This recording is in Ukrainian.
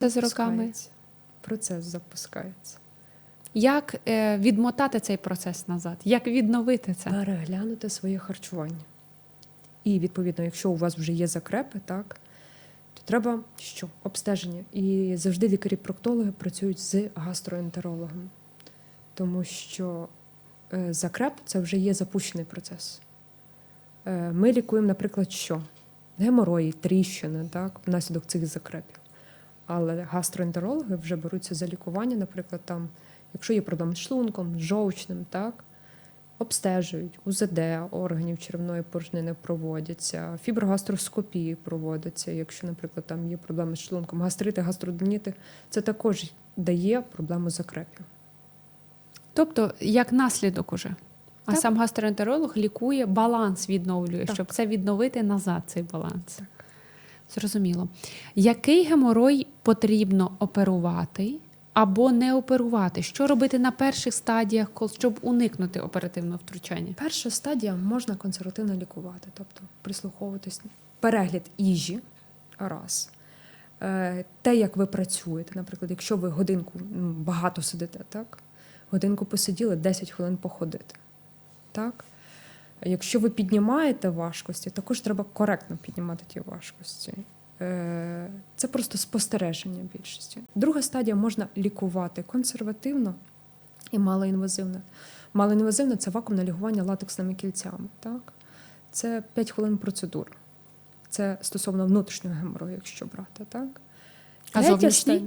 Це з роками. Процес запускається. Як е, відмотати цей процес назад? Як відновити це? Переглянути своє харчування. І відповідно, якщо у вас вже є закрепи, так, то треба що? Обстеження. І завжди лікарі-проктологи працюють з гастроентерологом, тому що е, закреп це вже є запущений процес. Е, Ми лікуємо, наприклад, що? Геморої, тріщини, так, внаслідок цих закрепів. Але гастроентерологи вже беруться за лікування, наприклад, там, якщо є проблеми з шлунком, з жовчним, так, обстежують, УЗД органів черевної порожнини проводяться, фіброгастроскопії проводяться, якщо, наприклад, там є проблеми з шлунком, гастрити, гастроденіти, це також дає проблему закрепів. Тобто, як наслідок уже. А Так. сам гастроентеролог лікує, баланс відновлює, Так. щоб це відновити назад, цей баланс. Так. Зрозуміло. Який геморой потрібно оперувати або не оперувати? Що робити на перших стадіях, щоб уникнути оперативного втручання? Перша стадія можна консервативно лікувати, тобто прислуховуватись перегляд їжі раз. Е, Те, як ви працюєте, наприклад, якщо ви годинку ну, багато сидите, так? Годинку посиділи, 10 хвилин походити. Так? Якщо ви піднімаєте важкості, також треба коректно піднімати ті важкості. Е, Це просто спостереження більшості. Друга стадія можна лікувати консервативно і малоінвазивно. Малоінвазивне це вакуумне лікування латексними кільцями. Так? Це 5 хвилин процедур. Це стосовно внутрішнього геморою, якщо брати. Так? А Третя зовнішній?